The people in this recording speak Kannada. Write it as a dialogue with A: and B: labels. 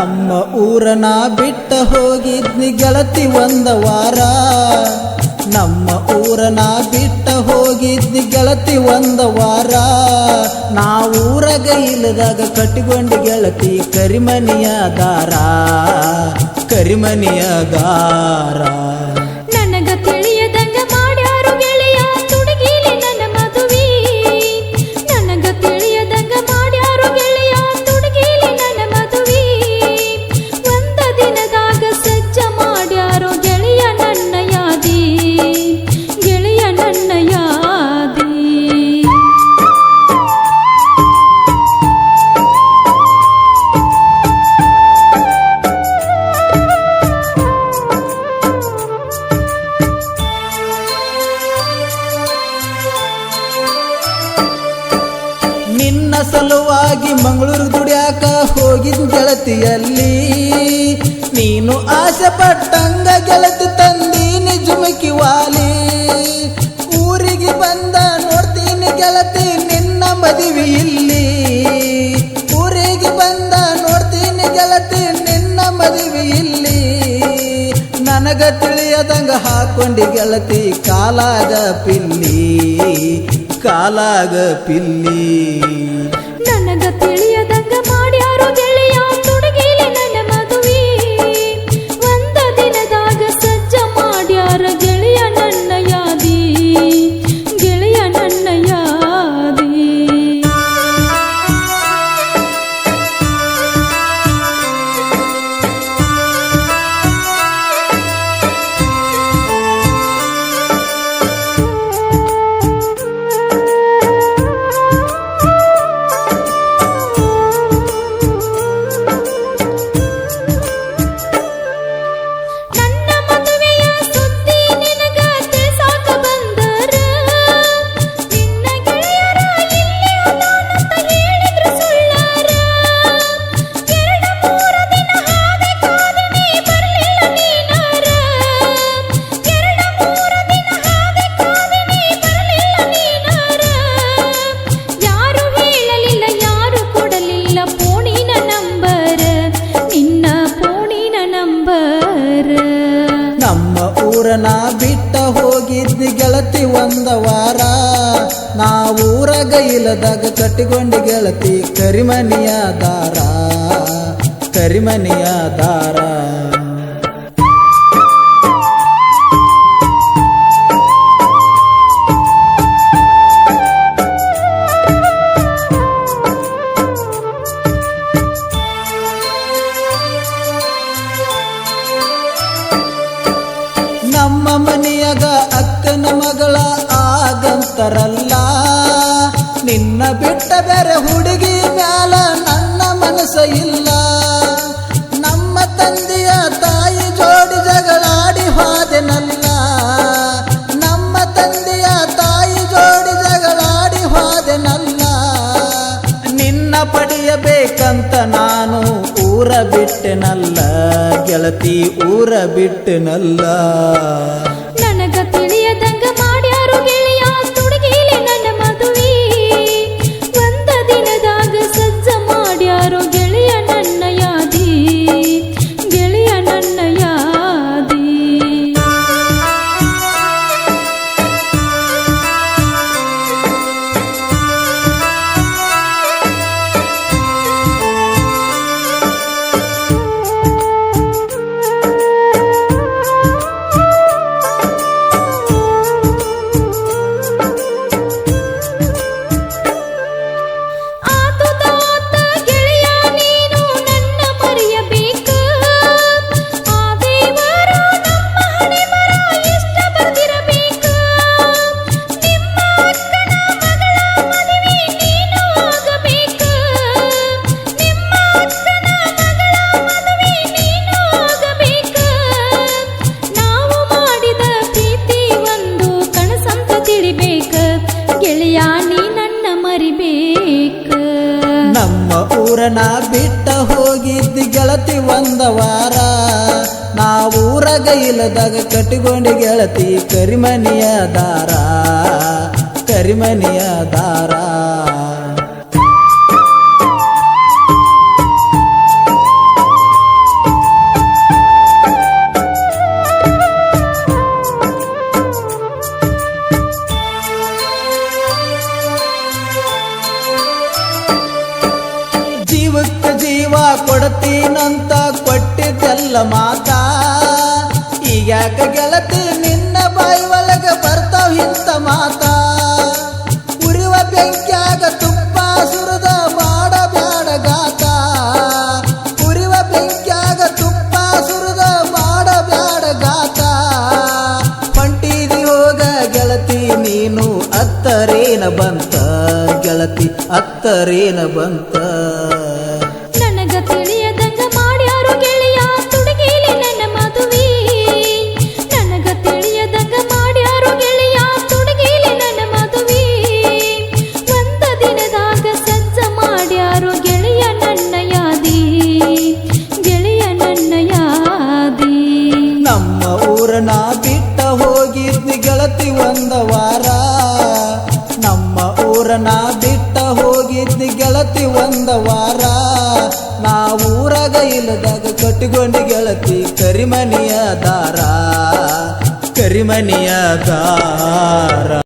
A: ನಮ್ಮ ಊರನ ಬಿಟ್ಟ ಹೋಗಿದ್ನಿ ಗೆಳತಿ ಒಂದ ವಾರ. ನಮ್ಮ ಊರನ ಬಿಟ್ಟ ಹೋಗಿದ್ನಿ ಗೆಳತಿ ಒಂದ ವಾರ. ನಾವೂರಗ ಇಲ್ಲದಾಗ ಕಟ್ಟಿಕೊಂಡು ಗೆಳತಿ ಕರಿಮನಿಯ ದಾರ. ಕರಿಮನಿಯ ದಾರ. ಸಲುವಾಗಿ ಮಂಗಳೂರು ದುಡ್ಯಾಕ ಹೋಗಿದ್ ಗೆಳತಿಯಲ್ಲಿ. ನೀನು ಆಸೆ ಪಟ್ಟಂಗ ಗೆಳತಿ ತಂದೀನಿ ಜುಮಕಿ ವಾಲಿ. ಊರಿಗೆ ಬಂದ ನೋಡ್ತೀನಿ ಗೆಳತಿ ನಿನ್ನ ಮದುವೆ ಇಲ್ಲಿ. ಊರಿಗೆ ಬಂದ ನೋಡ್ತೀನಿ ಗೆಳತಿ ನಿನ್ನ ಮದುವೆ ಇಲ್ಲಿ. ನನಗ ತಿಳಿಯದಂಗ ಹಾಕೊಂಡಿ ಗೆಳತಿ ಕಾಲಾಗ ಪಿಲ್ಲಿ ಕಾಲಾಗ ಪಿಲ್ಲಿ. ಗೆಳತಿ ನಾವು ವಾರ ನಾವೂರಗ ಇಲ್ಲದಾಗ ಕಟ್ಟಿಕೊಂಡು ಗೆಳತಿ ಕರಿಮನಿಯ ದಾರ ಕರಿಮನಿಯ ದಾರ. ನಮ್ಮ ಮನೆಯಾಗ ಅಕ್ಕನ ಮಗಳ ಆಗಂತರಲ್ಲ ನಿನ್ನ ಬಿಟ್ಟ ಬೇರೆ ಹುಡುಗಿ ಮ್ಯಾಲ ನನ್ನ ಮನಸ್ಸ ಇಲ್ಲ. ನಮ್ಮ ತಂದೆಯ ತಾಯಿ ಜೋಡಿ ಜಗಳಾಡಿ ಹೋದೆನಲ್ಲ. ನಮ್ಮ ತಂದೆಯ ತಾಯಿ ಜೋಡಿ ಜಗಳಾಡಿ ಹೋದೆನಲ್ಲ. ನಿನ್ನ ಪಡೆಯಬೇಕಂತ ನಾನು ಊರ ಬಿಟ್ಟೆನಲ್ಲ, ಗೆಳತಿ ಊರ ಬಿಟ್ಟೆನಲ್ಲ. ಊರನ ಬಿಟ್ಟ ಹೋಗಿದ್ದಿ ಗೆಳತಿ ಒಂದ ವಾರ. ನಾವೂರಗ ಇಲ್ಲದಾಗ ಕಟ್ಟಿಕೊಂಡು ಗೆಳತಿ ಕರಿಮನಿಯ ದಾರ. ಕರಿಮನಿಯ ದಾರ. ಇಲ್ಲ ಮಾತಾ. ಈಗ ಗೆಳತಿ ನಿನ್ನ ಬಾಯಿ ಒಳಗ ಬರ್ತಾವ್ ಇಂತ ಮಾತಾ. ಉರಿವ ಬೆಂಕಿಯಾಗ ತುಪ್ಪ ಸುರದ ಮಾಡಬ್ಯಾಡ ಗಾತ. ಉರಿವ ಬೆಂಕಿಯಾಗ ತುಪ್ಪ ಸುರದ ಮಾಡಬ್ಯಾಡ ಗಾತ. ಪಂಟಿದಿ ಹೋಗ ಗೆಳತಿ ನೀನು ಅತ್ತರೇನ ಬಂತ. ಗೆಳತಿ ಅತ್ತರೇನ ಬಂತ. ಒಂದ ವಾರ ನಾ ಊರಾಗ ಇಲ್ಲದಾಗ ಕಟ್ಟಿಕೊಂಡು ಗೆಳತಿ ಕರಿಮನಿಯ ದಾರ ಕರಿಮನಿಯ ದಾರ.